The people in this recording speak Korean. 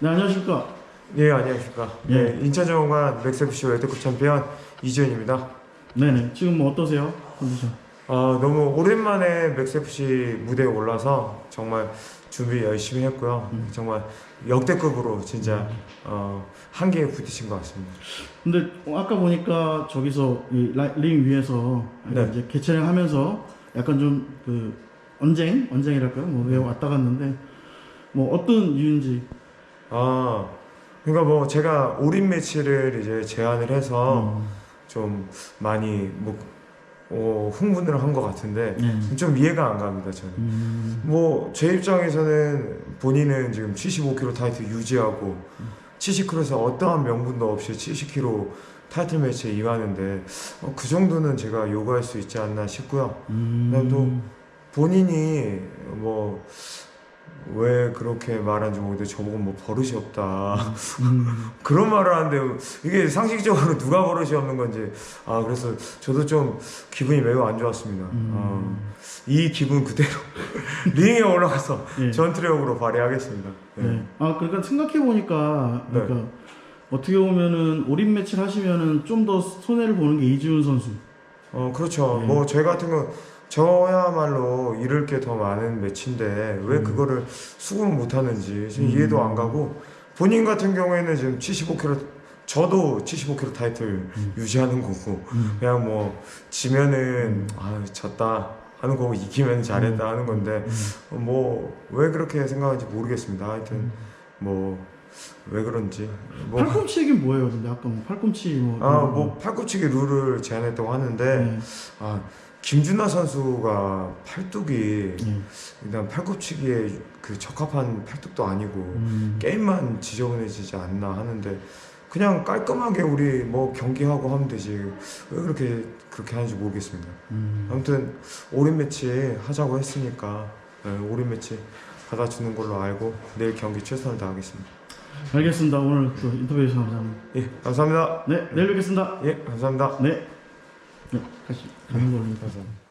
네 안녕하십니까. 예 안녕하십니까. 예. 예. 인천정원관 맥스FC 월드컵 챔피언 이지현입니다. 네네 지금 뭐 어떠세요 컨디션? 아 너무 오랜만에 맥스FC 무대에 올라서 정말 준비 열심히 했고요. 음. 정말 역대급으로 진짜 어, 한계에 부딪힌 것 같습니다. 근데 어, 아까 보니까 저기서 이 라- 링 위에서 네. 이제 개체를 하면서 약간 좀 그 언쟁 언쟁이랄까요? 뭐왜 왔다 갔는데 뭐 어떤 이유인지. 아 그러니까 뭐 제가 올인 매치를 이제 제안을 해서 음. 좀 많이 뭐 어, 흥분을 한 것 같은데 네. 좀 이해가 안 갑니다 저는. 음. 뭐제 입장에서는 본인은 지금 75kg 타이틀 유지하고 70kg에서 어떠한 명분도 없이 70kg 타이틀 매치에 임하는데 어, 그 정도는 제가 요구할 수 있지 않나 싶고요. 음. 나도 본인이 뭐 왜 그렇게 말하는지 모르겠는데 저보고 뭐 버릇이 없다 음. 그런 말을 하는데 이게 상식적으로 누가 버릇이 없는 건지 아 그래서 저도 좀 기분이 매우 안 좋았습니다. 음. 어, 이 기분 그대로 링에 올라가서 예. 전투력으로 발휘하겠습니다. 네. 네. 아 그러니까 생각해 보니까 네. 그러니까 어떻게 보면은 올인 매치를 하시면은 좀 더 손해를 보는 게 이지훈 선수. 어 그렇죠. 네. 뭐저 같은 건 저야말로 잃을 게 더 많은 매치인데 왜 음. 그거를 수긍을 못 하는지 지금 음. 이해도 안 가고 본인 같은 경우에는 지금 75kg 저도 75kg 타이틀 음. 유지하는 거고 음. 그냥 뭐 지면은 아 졌다 하는 거고 이기면 잘했다 하는 건데 음. 뭐왜 그렇게 생각하는지 모르겠습니다. 하여튼 뭐 왜 그런지 뭐 팔꿈치긴 뭐예요? 근데 아까 뭐 팔꿈치 뭐. 아, 뭐 팔꿈치기 룰을 제안했다고 하는데 네. 아 김준하 선수가 팔뚝이 네. 일단 팔꿈치기에 그 적합한 팔뚝도 아니고 음. 게임만 지저분해지지 않나 하는데 그냥 깔끔하게 우리 뭐 경기하고 하면 되지 왜 그렇게 그렇게 하는지 모르겠습니다. 음. 아무튼 올인 매치 하자고 했으니까 네, 올인 매치 받아주는 걸로 알고 내일 경기 최선을 다하겠습니다. 알겠습니다. 오늘 또 인터뷰 해주셔서 감사합니다. 예, 감사합니다. 네, 내일 뵙겠습니다. 예, 감사합니다. 네. 네, 다시 가는 걸로. 감사합니다.